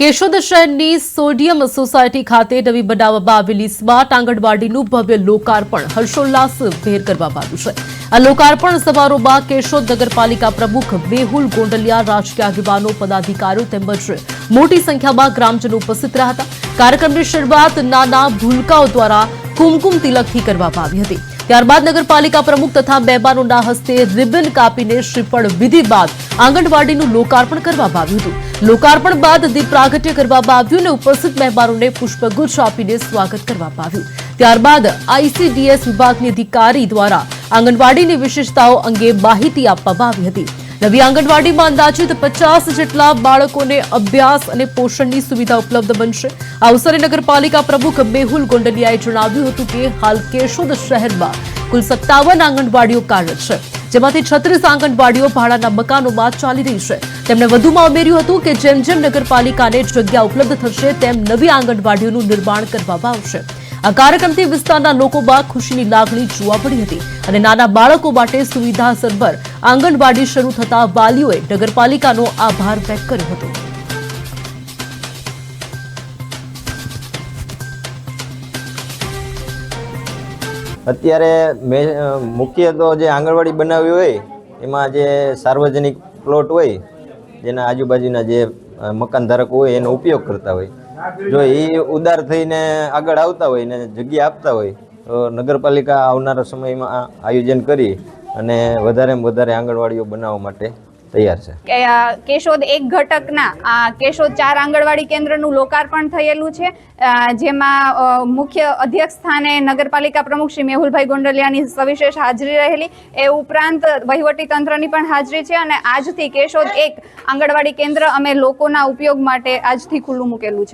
કેશોદ શહેરની sodium society ખાતે નવી બનાવવામાં આવેલી સ્માર્ટ આંગણવાડીનું ભવ્ય લોકાર્પણ હર્ષોલ્લાસ ભેર કરવામાં આવ્યું છે. આ લોકાર્પણ સમારોહમાં કેશોદ નગરપાલિકા પ્રમુખ મેહુલ ગોંડલિયા, રાજકીય આગેવાનો, પદાધિકારીઓ તેમજ મોટી સંખ્યામાં ગ્રામજનો ઉપસ્થિત રહ્યા હતા. કાર્યક્રમની શરૂઆત નાના ભૂલકાઓ દ્વારા કુમકુમ તિલકથી કરવામાં આવી હતી. ત્યારબાદ નગરપાલિકા પ્રમુખ તથા મહેમાનોના હસ્તે રિબન કાપીને શ્રીફળ વિધિ બાદ આંગણવાડીનું લોકાર્પણ કરવામાં આવ્યું હતું. લોકાર્પણ બાદ દીપ કરવામાં આવ્યું અને ઉપસ્થિત મહેમાનોને પુષ્પગુચ્છ આપીને સ્વાગત કરવામાં આવ્યું. ત્યારબાદ આઈસીડીએસ વિભાગની અધિકારી દ્વારા આંગણવાડીની વિશેષતાઓ અંગે માહિતી આપવામાં આવી હતી. નવી આંગણવાડીમાં અંદાજિત પચાસ જેટલા બાળકોને અભ્યાસ અને પોષણની સુવિધા ઉપલબ્ધ બનશે. આ અવસરે નગરપાલિકા પ્રમુખ મેહુલ ગોંડલિયાએ જણાવ્યું હતું કે હાલ કેશોદ શહેરમાં કુલ સત્તાવન આંગણવાડીઓ કાર્યરત છે, જેમાંથી છત્રીસ આંગણવાડીઓ ભાડાના મકાનોમાં ચાલી રહી છે. તેમણે વધુમાં ઉમેર્યું હતું કે જેમ જેમ નગરપાલિકાને જગ્યા ઉપલબ્ધ થશે, તેમ નવી આંગણવાડીઓનું નિર્માણ કરવામાં આવશે. આ કાર્યક્રમથી વિસ્તારના લોકોમાં ખુશીની લાગણી જોવા મળી હતી અને નાના બાળકો માટે સુવિધા સરભર આંગણવાડી શરૂ થતા વાલીઓએ નગરપાલિકાનો આભાર વ્યક્ત કર્યો હતો. અત્યારે મેં મુખ્ય તો જે આંગણવાડી બનાવી હોય, એમાં જે સાર્વજનિક પ્લોટ હોય, જેના આજુબાજુના જે મકાન ધારકો હોય, એનો ઉપયોગ કરતા હોય. જો એ ઉદાર થઈને આગળ આવતા હોય ને જગ્યા આપતા હોય, તો નગરપાલિકા આવનારા સમયમાં આયોજન કરી અને વધારે વધારે આંગણવાડીઓ બનાવવા માટે તૈયાર છે. કેશોદ એક ઘટકના, આ કેશોદ ચાર આંગણવાડી કેન્દ્રનું લોકાર્પણ થયેલું છે. જેમાં મુખ્ય અધ્યક્ષ સ્થાને નગરપાલિકા પ્રમુખ શ્રી મેહુલભાઈ ગોંડલિયાની સવિશેષ હાજરી રહેલી. એ ઉપરાંત વહીવટી તંત્રની પણ હાજરી છે અને આજથી કેશોદ એક આંગણવાડી કેન્દ્ર અમે લોકોના ઉપયોગ માટે આજથી ખુલ્લું મૂકેલું છે.